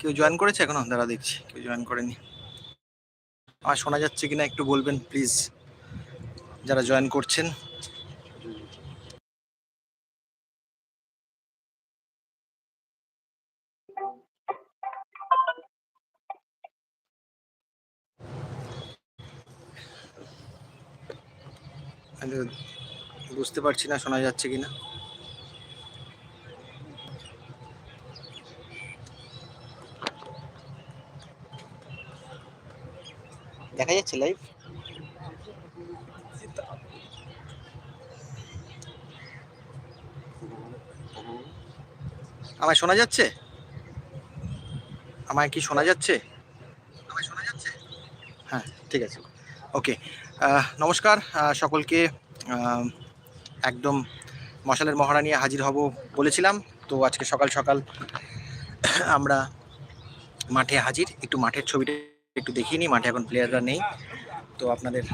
কেউ জয়েন করেছে এখনও? দাঁড়া দেখছি, কেউ জয়েন করেনি। আমার শোনা যাচ্ছে কিনা একটু বলবেন প্লিজ যারা জয়েন করছেন। বুঝতে পারছি না শোনা যাচ্ছে কিনা। দেখা যাচ্ছে লাইভ আমায় শোনা যাচ্ছে? আমায় কি শোনা যাচ্ছে? আমায় শোনা যাচ্ছে? হ্যাঁ ঠিক আছে। ওকে নমস্কার সকলকে একদম মশালের মহড়া নিয়ে হাজির হব বলেছিলাম। তো আজকে সকাল সকাল আমরা মাঠে হাজির। একটু মাঠের ছবিটা একটু দেখিয়ে নিই, মাঠে এখন প্লেয়াররা নেই। তো আপনাদের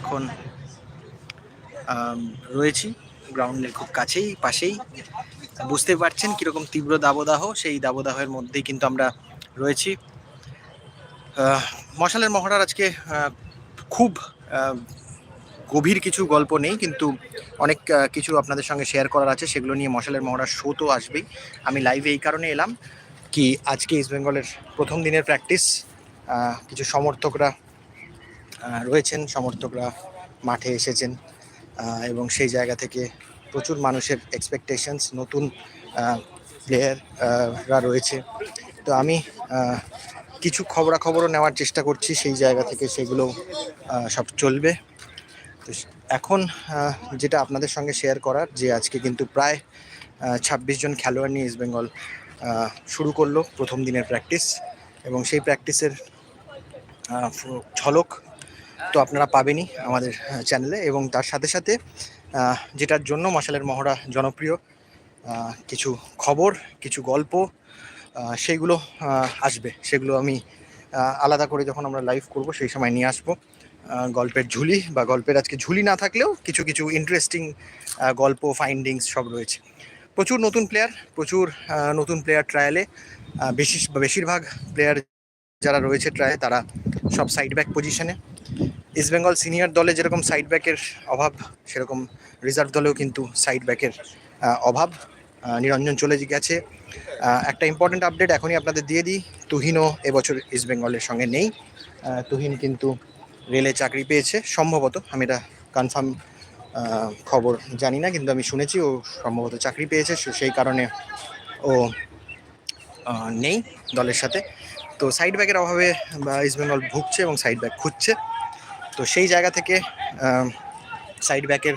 এখন রয়েছি গ্রাউন্ডের খুব কাছেই, পাশেই। বুঝতে পারছেন কীরকম তীব্র দাবদাহ, সেই দাবদাহের মধ্যেই কিন্তু আমরা রয়েছি। মশালের মহড়ার আজকে খুব গভীর কিছু গল্প নেই, কিন্তু অনেক কিছু আপনাদের সঙ্গে শেয়ার করার আছে। সেগুলো নিয়ে মশালের মহড়ার শো তো আসবেই। আমি লাইভে এই কারণে এলাম কি আজকে ইস্ট বেঙ্গলের প্রথম দিনের প্র্যাকটিস কিছু সমর্থকরা রয়েছেন, সমর্থকরা মাঠে এসেছেন এবং সেই জায়গা থেকে প্রচুর মানুষের এক্সপেকটেশনস নতুন প্লেয়াররা রয়েছে। তো আমি কিছু খবরাখবরও নেওয়ার চেষ্টা করছি, সেই জায়গা থেকে সেগুলো সব চলবে। তো এখন যেটা আপনাদের সঙ্গে শেয়ার করার, যে আজকে কিন্তু প্রায় ছাব্বিশ জন খেলোয়াড় নিয়ে ইস্টবেঙ্গল শুরু করল প্রথম দিনের প্র্যাকটিস এবং সেই প্র্যাকটিসের ঝলক তো আপনারা পাবেনই আমাদের চ্যানেলে এবং তার সাথে সাথে যেটার জন্য মশালের মহড়া জনপ্রিয় কিছু খবর, কিছু গল্প সেইগুলো আসবে। সেগুলো আমি আলাদা করে যখন আমরা লাইভ করব সেই সময় নিয়ে আসব। গল্পের ঝুলি বা গল্পের আজকে ঝুলি না থাকলেও কিছু কিছু ইন্টারেস্টিং গল্প ফাইন্ডিংস সব রয়েছে। প্রচুর নতুন প্লেয়ার প্রচুর নতুন প্লেয়ার ট্রায়ালে বেশি, বেশিরভাগ প্লেয়ার যারা রয়েছে ট্রায়ালে তারা সব সাইড ব্যাক পজিশনে ইস্ট বেঙ্গল সিনিয়র দলে যেরকম সাইড ব্যাকের অভাব, সেরকম রিজার্ভ দলেও কিন্তু সাইড ব্যাকের অভাব। নিরঞ্জন চলে গেছে। একটা ইম্পর্টেন্ট আপডেট এখনই আপনাদের দিয়ে দিই। তুহিনও এবছর ইস্ট বেঙ্গলের সঙ্গে নেই। তুহিন কিন্তু রেলে চাকরি পেয়েছে। সম্ভবত, আমি এটা কনফার্ম খবর জানি না, কিন্তু আমি শুনেছি ও সম্ভবত চাকরি পেয়েছে সেই কারণে ও নেই দলের সাথে। তো সাইড ব্যাকের অভাবে ইস্ট বেঙ্গল ভুগছে এবং সাইড ব্যাক খুঁজছে। তো সেই জায়গা থেকে সাইড ব্যাকের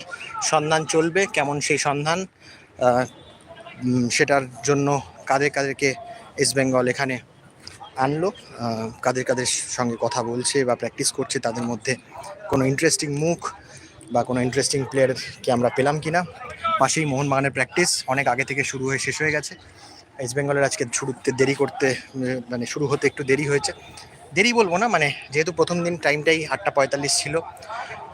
সন্ধান চলবে, কেমন সেই সন্ধান সেটার জন্য কাদের কাদেরকে ইস্ট বেঙ্গল এখানে আনলো কাদের কাদের সঙ্গে কথা বলছে বা প্র্যাকটিস করছে তাদের মধ্যে কোনো ইন্টারেস্টিং মুখ বা কোনো ইন্টারেস্টিং প্লেয়ারকে আমরা পেলাম কি না পাশেই মোহনবাগানের প্র্যাকটিস অনেক আগে থেকে শুরু হয়ে শেষ হয়ে গেছে। ইস্ট বেঙ্গলের আজকে শুরুতে দেরি করতে মানে শুরু হতে একটু দেরি হয়েছে। দেরি বলব না মানে যেহেতু প্রথম দিন টাইমটাই আটটা পঁয়তাল্লিশ ছিল,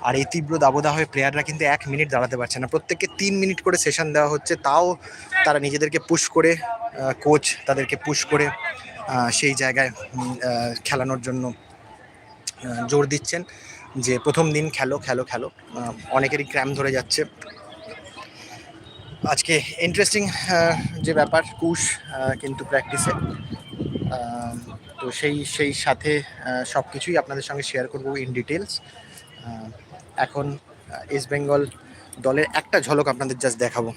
আর এই তীব্র দাবদাহে প্লেয়াররা কিন্তু এক মিনিট দাঁড়াতে পারছে না। প্রত্যেককে তিন মিনিট করে সেশন দেওয়া হচ্ছে, তাও তারা নিজেদেরকে পুশ করে কোচ তাদেরকে পুশ করে সেই জায়গায় খেলানোর জন্য জোর দিচ্ছেন যে প্রথম দিন খেলো খেলো খেলো। অনেকেরই ক্র্যাম ধরে যাচ্ছে। আজকে ইন্টারেস্টিং যে ব্যাপার, কুশ কিন্তু প্র্যাকটিসে তো সেই সেই সাথে সব কিছুই আপনাদের সঙ্গে শেয়ার করব ইন ডিটেলস এখন ইস্ট বেঙ্গল দলের একটা ঝলক আপনাদের জাস্ট দেখাবো।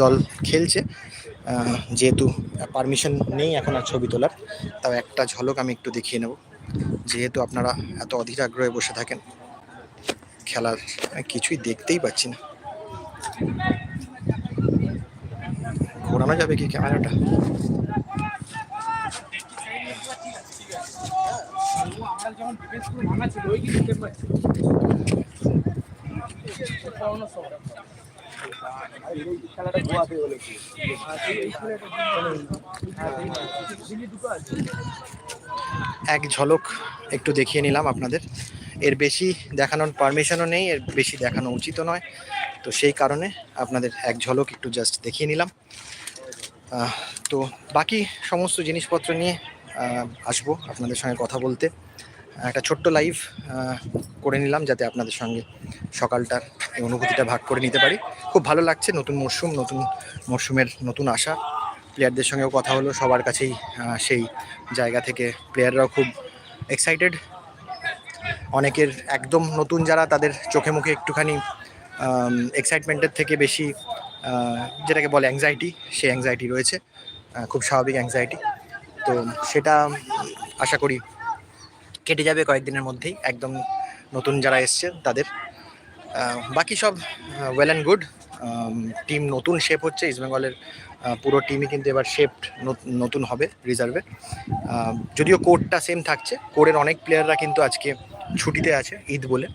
দল খেলছে। যেহেতু পারমিশন নেই এখন আর ছবি তোলার, তাও একটা ঝলক আমি একটু দেখিয়ে নেব। যেহেতু আপনারা এত অধীর আগ্রহে বসে থাকেন, খেলার কিছুই দেখতেই পাচ্ছি না। ঘোরানো যাবে কি ক্যামেরাটা? এক ঝলক একটু দেখিয়ে নিলাম আপনাদের। এর বেশি দেখানোর পারমিশনও নেই, এর বেশি দেখানো উচিতও নয়। তো সেই কারণে আপনাদের এক ঝলক একটু জাস্ট দেখিয়ে নিলাম। তো বাকি সমস্ত জিনিসপত্র নিয়ে আসব আপনাদের সঙ্গে কথা বলতে। একটা ছোট্ট লাইভ করে নিলাম যাতে আপনাদের সঙ্গে সকালটার এই অনুভূতিটা ভাগ করে নিতে পারি। খুব ভালো লাগছে, নতুন মরশুম নতুন মরশুমের নতুন আশা। প্লেয়ারদের সঙ্গেও কথা হলো, সবার কাছেই সেই জায়গা থেকে প্লেয়াররাও খুব এক্সাইটেড অনেকের একদম নতুন যারা তাদের চোখে মুখে একটুখানি এক্সাইটমেন্টের থেকে বেশি যেটাকে বলে অ্যাংজাইটি সেই অ্যাংজাইটি রয়েছে খুব স্বাভাবিক অ্যাংজাইটি তো সেটা আশা করি কেটে যাবে কয়েকদিনের মধ্যেই, একদম নতুন যারা এসছে তাদের। বাকি সব ওয়েল অ্যান্ড গুড টিম নতুন শেপ হচ্ছে ইস্টবেঙ্গলের পুরো টিমই কিন্তু এবার শেপড নতুন হবে রিজার্ভে যদিও কোডটা সেম থাকছে কোডের অনেক প্লেয়াররা কিন্তু আজকে ছুটিতে আছে, ঈদ বলে।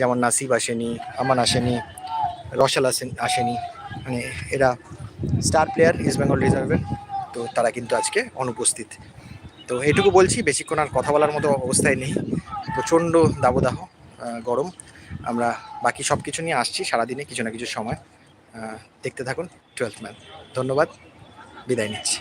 যেমন নাসিব আসেনি, আমান আসেনি, রসাল আসেন, আসেনি মানে এরা স্টার প্লেয়ার ইস্টবেঙ্গল রিজার্ভের তো তারা কিন্তু আজকে অনুপস্থিত। তো এটুকু বলছি, বেশিক্ষণ আর কথা বলার মতো অবস্থায় নেই। প্রচণ্ড দাবদাহ গরম। আমরা বাকি সব কিছু নিয়ে আসছি সারাদিনে কিছু না কিছু সময়। দেখতে থাকুন টুয়েলথ ম্যান ধন্যবাদ, বিদায় নিচ্ছি।